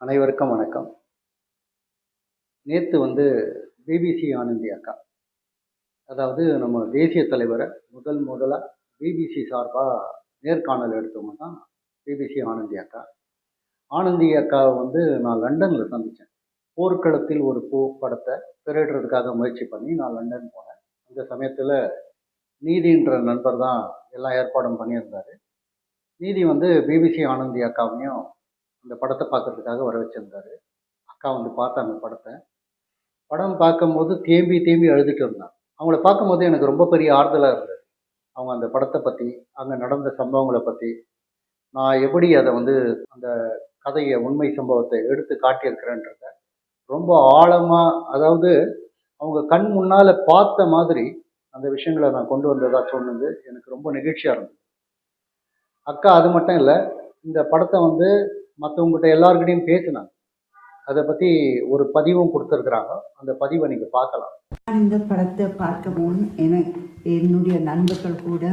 அனைவருக்கும் வணக்கம். நேற்று வந்து பிபிசி ஆனந்தி அக்கா. அதாவது நம்ம தேசிய தலைவரை முதல் முதலாக பிபிசி சார்பாக நேர்காணல் எடுத்தவங்க தான் பிபிசி ஆனந்தி அக்கா. ஆனந்தி அக்காவை வந்து நான் லண்டனில் சந்தித்தேன் போர்க்களத்தில் ஒரு பூ படத்தை திரையிடுறதுக்காக முயற்சி பண்ணி நான் லண்டன் போனேன். அந்த சமயத்தில் நீதின்ற நண்பர் தான் எல்லா ஏற்பாடும் பண்ணியிருந்தார். நீதி வந்து பிபிசி ஆனந்தி அக்காவையும் அந்த படத்தை பார்க்கறதுக்காக வர வச்சிருந்தாரு. அக்கா வந்து பார்த்தாங்க படத்தை. படம் பார்க்கும்போது தேம்பி தேம்பி அழுதுட்டு இருந்தான். அவங்கள பார்க்கும்போது எனக்கு ரொம்ப பெரிய ஆறுதலாக இருந்தது. அவங்க அந்த படத்தை பற்றி அங்கே நடந்த சம்பவங்களை பற்றி நான் எப்படி அதை வந்து அந்த கதையை உண்மை சம்பவத்தை எடுத்து காட்டியிருக்கிறேன்றத ரொம்ப ஆழமாக அதாவது அவங்க கண் முன்னால் பார்த்த மாதிரி அந்த விஷயங்களை நான் கொண்டு வந்ததாக சொன்னது எனக்கு ரொம்ப நெகிழ்ச்சியாக இருந்தது. அக்கா அது மட்டும் இல்லை இந்த படத்தை வந்து மற்றவங்ககிட்ட எல்லாருக்கிட்டையும் பேசினாங்க. அதை பற்றி ஒரு பதிவும் கொடுத்துருக்குறாங்க. அந்த பதிவை நீங்கள் பார்க்கலாம். இந்த படத்தை பார்க்க போது என என்னுடைய நண்பர்கள் கூட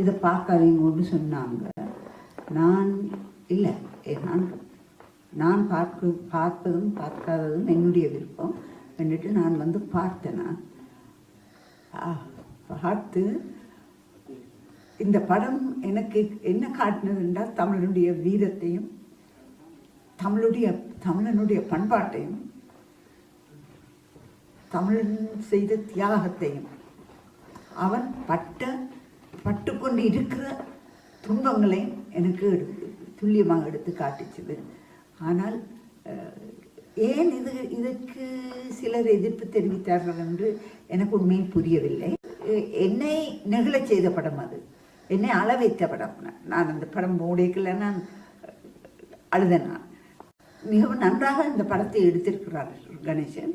இதை பார்க்காதீங்கன்னு சொன்னாங்க. நான் இல்லை நான் நான் பார்க்க பார்த்ததும் பார்க்காததும் என்னுடைய விருப்பம். வந்துட்டு நான் வந்து பார்த்தேனா பார்த்து இந்த படம் எனக்கு என்ன காட்டினது என்றால் தமிழனுடைய வீரத்தையும் தமிழுடைய தமிழனுடைய பண்பாட்டையும் தமிழன் செய்த தியாகத்தையும் அவன் பட்ட பட்டுக்கொண்டு இருக்கிற துன்பங்களையும் எனக்கு எடுத்து துல்லியமாக எடுத்து காட்டிச்சது ஆனால் ஏன் இது இதற்கு சிலர் எதிர்ப்பு தெரிவித்தார்கள் என்று எனக்கு உண்மையில் புரியவில்லை. என்னை நெகிழச் செய்த படம் அது. என்னை அள வைத்த படம் நான் அந்த படம் மூடிக்கல நான் அழுதேன் நான். மிகவும் நன்றாக இந்த படத்தை எடுத்திருக்கிறார் கணேசன்.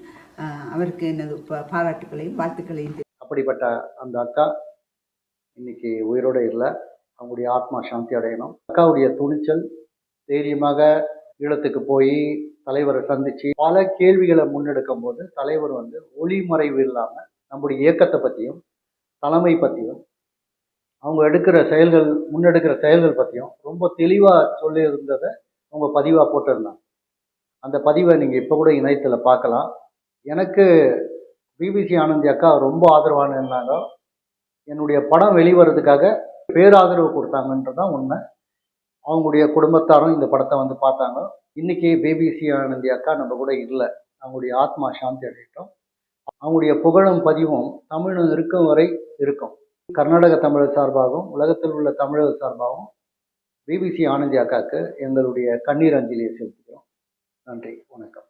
அவருக்கு எனது பாராட்டுகளையும் பாராட்டுக்களையும் வாழ்த்துக்களையும் அப்படிப்பட்ட அந்த அக்கா இன்னைக்கு உயிரோடு இல்லை. அவங்களுடைய ஆத்மா சாந்தி அடையணும். அக்காவுடைய துணிச்சல் தைரியமாக ஈழத்துக்கு போய் தலைவரை சந்திச்சு பல கேள்விகளை முன்னெடுக்கும் போது தலைவர் வந்து ஒளிமறைவு இல்லாமல் நம்முடைய இயக்கத்தை பற்றியும் தலைமை பற்றியும் அவங்க எடுக்கிற செயல்கள் முன்னெடுக்கிற செயல்கள் பற்றியும் ரொம்ப தெளிவாக சொல்லியிருந்ததை உங்கள் அவங்க பதிவாக போட்டிருந்தாங்க. அந்த பதிவை நீங்கள் இப்போ கூட இணையத்தில் பார்க்கலாம். எனக்கு பிபிசி ஆனந்தி அக்கா ரொம்ப ஆதரவான இருந்தாங்க. என்னுடைய படம் வெளிவரதுக்காக பேராதரவு கொடுத்தாங்கன்றதான் உண்மை. அவங்களுடைய குடும்பத்தாரும் இந்த படத்தை வந்து பார்த்தாங்க. இன்றைக்கி பிபிசி ஆனந்தி அக்கா நம்ம கூட இல்லை. அவங்களுடைய ஆத்மா சாந்தி அடையிட்டோம். அவங்களுடைய புகழும் பதிவும் தமிழும் இருக்கும் வரை இருக்கும். கர்நாடக தமிழர் சார்பாகவும் உலகத்தில் உள்ள தமிழர் சார்பாகவும் பிபிசி ஆனந்தி அக்காவுக்கு எங்களுடைய கண்ணீர் அஞ்சலியை செலுத்துகிறோம். நன்றி வணக்கம்.